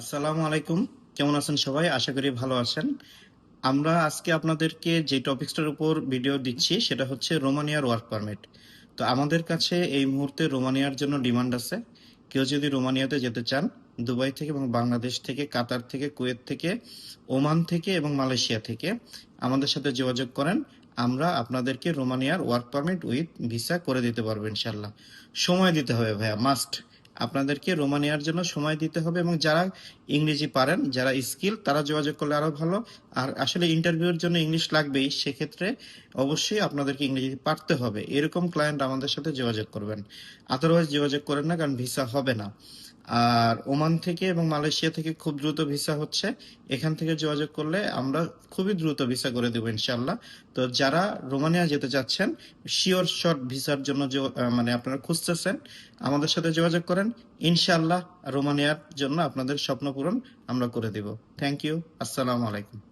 আসসালামু আলাইকুম। কেমন আছেন সবাই? আশা করি ভালো আছেন। আমরা আজকে আপনাদেরকে যে টপিকসটার উপর ভিডিও দিচ্ছি, সেটা হচ্ছে রোমানিয়ার ওয়ার্ক পারমিট। তো আমাদের কাছে এই মুহূর্তে রোমানিয়ার জন্য ডিমান্ড আছে। কেউ যদি রোমানিয়াতে যেতে চান, দুবাই থেকে এবং বাংলাদেশ থেকে, কাতার থেকে, কুয়েত থেকে, ওমান থেকে এবং মালয়েশিয়া থেকে, আমাদের সাথে যোগাযোগ করেন। আমরা আপনাদেরকে রোমানিয়ার ওয়ার্ক পারমিট উইথ ভিসা করে দিতে পারব ইনশাল্লাহ সময় দিতে হবে ভাইয়া, মাস্ট। আপনাদেরকে রোমানিয়ার জন্য সময় দিতে হবে এবং যারা ইংরেজি পারেন, যারা স্কিল, তারা যোগাযোগ করলে আরও ভালো। আর আসলে ইন্টারভিউর জন্য ইংলিশ লাগবেই, সেক্ষেত্রে অবশ্যই আপনাদেরকে ইংরেজি পারতে হবে। এরকম ক্লায়েন্ট আমাদের সাথে যোগাযোগ করবেন। আদারওয়াইজ যোগাযোগ করেন না, কারণ ভিসা হবে না। আর ওমান থেকে এবং মালয়েশিয়া থেকে খুব দ্রুত ভিসা হচ্ছে। এখান থেকে যোগাযোগ করলে আমরা খুবই দ্রুত ভিসা করে দেবো ইনশাল্লাহ তো যারা রোমানিয়া যেতে চাচ্ছেন, শিওর শর্ট ভিসার জন্য মানে আপনারা খুঁজতেছেন, আমাদের সাথে যোগাযোগ করেন। ইনশাল্লাহ রোমানিয়ার জন্য আপনাদের স্বপ্ন পূরণ আমরা করে দেব। থ্যাংক ইউ আসসালামু আলাইকুম।